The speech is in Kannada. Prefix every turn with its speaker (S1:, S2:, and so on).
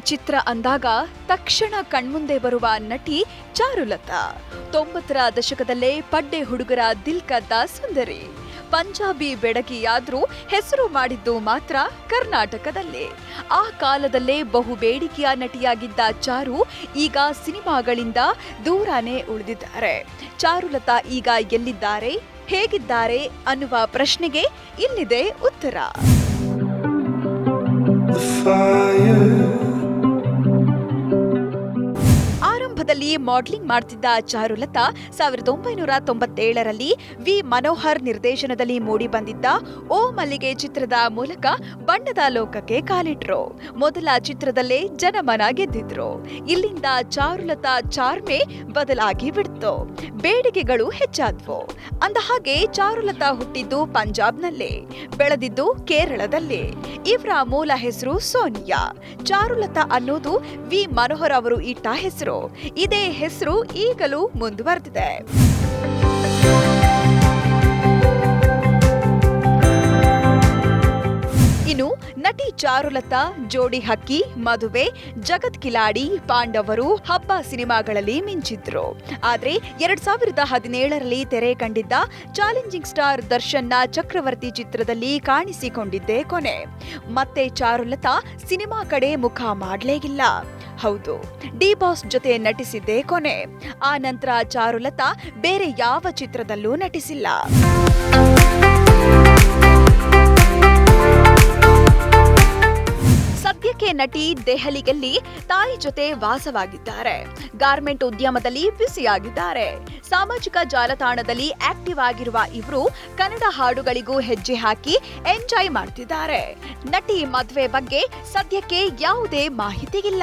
S1: ಚಿತ್ರ ಅಂದಾಗ ತಕ್ಷಣ ಕಣ್ಮುಂದೆ ಬರುವ ನಟಿ ಚಾರುಲತಾ. ತೊಂಬತ್ತರ ದಶಕದಲ್ಲೇ ಪಡ್ಡೆ ಹುಡುಗರ ದಿಲ್ಕದ ಸುಂದರಿ. ಪಂಜಾಬಿ ಬೆಡಗಿಯಾದ್ರೂ ಹೆಸರು ಮಾಡಿದ್ದು ಮಾತ್ರ ಕರ್ನಾಟಕದಲ್ಲೇ. ಆ ಕಾಲದಲ್ಲೇ ಬಹು ಬೇಡಿಕೆಯ ನಟಿಯಾಗಿದ್ದ ಚಾರು ಈಗ ಸಿನಿಮಾಗಳಿಂದ ದೂರಾನೇ ಉಳಿದಿದ್ದಾರೆ. ಚಾರುಲತಾ ಈಗ ಎಲ್ಲಿದ್ದಾರೆ, ಹೇಗಿದ್ದಾರೆ ಅನ್ನುವ ಪ್ರಶ್ನೆಗೆ ಇಲ್ಲಿದೆ ಉತ್ತರ.
S2: Fire.
S1: ಆರಂಭದಲ್ಲಿ ಮಾಡೆಲಿಂಗ್ ಮಾಡ್ತಿದ್ದ ಚಾರುಲತಾ ಸಾವಿರದ ಒಂಬೈನೂರ ತೊಂಬತ್ತೇಳರಲ್ಲಿ ವಿ ಮನೋಹರ್ ನಿರ್ದೇಶನದಲ್ಲಿ ಮೂಡಿ ಬಂದಿದ್ದ ಓ ಮಲ್ಲಿಗೆ ಚಿತ್ರದ ಮೂಲಕ ಬಣ್ಣದ ಲೋಕಕ್ಕೆ ಕಾಲಿಟ್ರು. ಮೊದಲ ಚಿತ್ರದಲ್ಲೇ ಜನಮನ ಗೆದ್ದಿದ್ರು. ಇಲ್ಲಿಂದ ಚಾರುಲತಾ ಚಾರ್ಮೆ ಬದಲಾಗಿ ಬಿಡ್ತು. ಬೇಡಿಕೆಗಳು ಹೆಚ್ಚಾದ್ವು. ಅಂದ ಹಾಗೆ ಚಾರುಲತಾ ಹುಟ್ಟಿದ್ದು ಪಂಜಾಬ್ನಲ್ಲೇ, ಬೆಳೆದಿದ್ದು ಕೇರಳದಲ್ಲಿ. ಇವರ ಮೂಲ ಹೆಸರು ಸೋನಿಯಾ. ಚಾರುಲತಾ ಅನ್ನೋದು ವಿ ಮನೋಹರ್ ಅವರು ಇಟ್ಟ ಹೆಸರು. ಇದೇ ಹೆಸರು ಈಗಲೂ ಮುಂದುವರೆದಿದೆ. ಇನ್ನು ನಟಿ ಚಾರುಲತಾ, ಜೋಡಿ ಹಕ್ಕಿ, ಮದುವೆ, ಜಗತ್ ಕಿಲಾಡಿ, ಪಾಂಡವರು, ಹಬ್ಬ ಸಿನಿಮಾಗಳಲ್ಲಿ ಮಿಂಚಿದ್ರು. ಆದರೆ ಎರಡ್ ಸಾವಿರದ ಹದಿನೇಳರಲ್ಲಿ ತೆರೆ ಕಂಡಿದ್ದ ಚಾಲೆಂಜಿಂಗ್ ಸ್ಟಾರ್ ದರ್ಶನ್ನ ಚಕ್ರವರ್ತಿ ಚಿತ್ರದಲ್ಲಿ ಕಾಣಿಸಿಕೊಂಡಿದ್ದೇ ಕೊನೆ. ಮತ್ತೆ ಚಾರುಲತಾ ಸಿನಿಮಾ ಕಡೆ ಮುಖ ಮಾಡ್ಲೇಗಿಲ್ಲ ಹೌದು. ಡಿ ಬಾಸ್ ಜೊತೆ ನಟಿಸಿದ್ದೇ ಕೊನೆ. ಆ ನಂತರ ಚಾರುಲತಾ ಬೇರೆ ಯಾವ ಚಿತ್ರದಲ್ಲೂ ನಟಿಸಿಲ್ಲ. ಸದ್ಯಕ್ಕೆ ನಟಿ ದೆಹಲಿಯಲ್ಲಿ ತಾಯಿ ಜೊತೆ ವಾಸವಾಗಿದ್ದಾರೆ. ಗಾರ್ಮೆಂಟ್ ಉದ್ಯಮದಲ್ಲಿ ಬ್ಯುಸಿಯಾಗಿದ್ದಾರೆ. ಸಾಮಾಜಿಕ ಜಾಲತಾಣದಲ್ಲಿ ಆಕ್ಟಿವ್ ಆಗಿರುವ ಇವರು ಕನ್ನಡ ಹಾಡುಗಳಿಗೂ ಹೆಜ್ಜೆ ಹಾಕಿ ಎಂಜಾಯ್ ಮಾಡ್ತಿದ್ದಾರೆ. ನಟಿ ಮದುವೆ ಬಗ್ಗೆ ಸದ್ಯಕ್ಕೆ ಯಾವುದೇ ಮಾಹಿತಿ ಇಲ್ಲ